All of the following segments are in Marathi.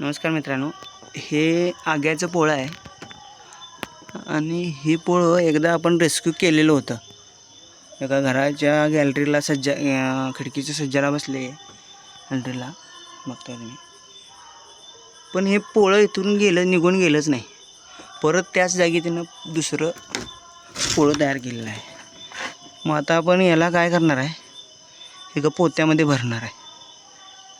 नमस्कार मित्रांनो. हे आग्याचं पोळं आहे. आणि ही पोळं एकदा आपण रेस्क्यू केलेलं होतं. एका घराच्या गॅलरीला सज्जा खिडकीच्या सज्जाला बसले. गॅलरीला बघता तुम्ही. पण हे पोळं इथून गेलं निघून गेलंच नाही. परत त्याच जागी त्यानं दुसरं पोळं तयार केलेलं आहे. मग आता आपण याला काय करणार आहे? एका पोत्यामध्ये भरणार आहे.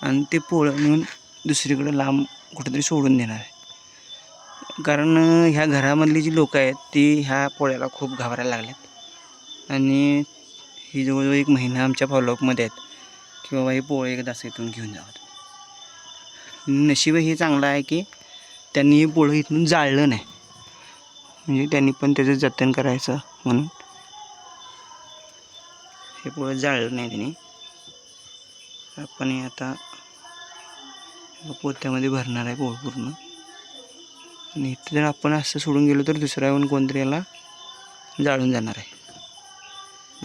आणि ते पोळं नेऊन दुसरीकडं लांब कुठेतरी सोडून देणार आहे. कारण ह्या घरामधली जी लोकं आहेत ती ह्या पोळ्याला खूप घाबरायला लागल्यात. आणि ही जवळजवळ एक महिना आमच्या फॉलोअपमध्ये आहेत. की बाबा हे पोळं एकदा असं इथून घेऊन जावं नशीब हे चांगलं आहे की त्यांनी हे पोळं इथून जाळलं नाही. म्हणजे त्यांनी पण त्याचं जतन करायचं म्हणून. हे पोळं जाळलं नाही त्यांनी. आपण हे आता पोत्यामध्ये भरणार आहे पोळ पूर्ण. आणि इथं जर आपण असं सोडून गेलो तर दुसरा येऊन कोणतरी याला जाळून जाणार आहे.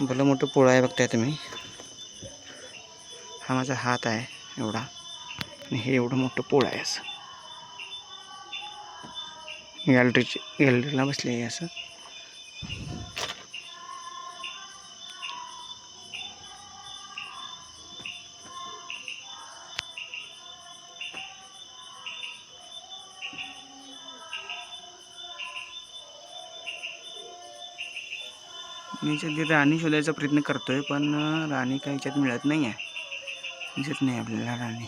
भलं मोठं पोळा आहे बघताय तुम्ही. हा माझा हात आहे एवढा. आणि हे एवढं मोठं पोळा आहे असं. गॅलरीची गॅलरीला बसले आहे असं. मी सध्या राणी शोधायचा प्रयत्न करतोय पण राणी काही याच्यात मिळत नाही आहे दिसत नाही आपल्याला राणी.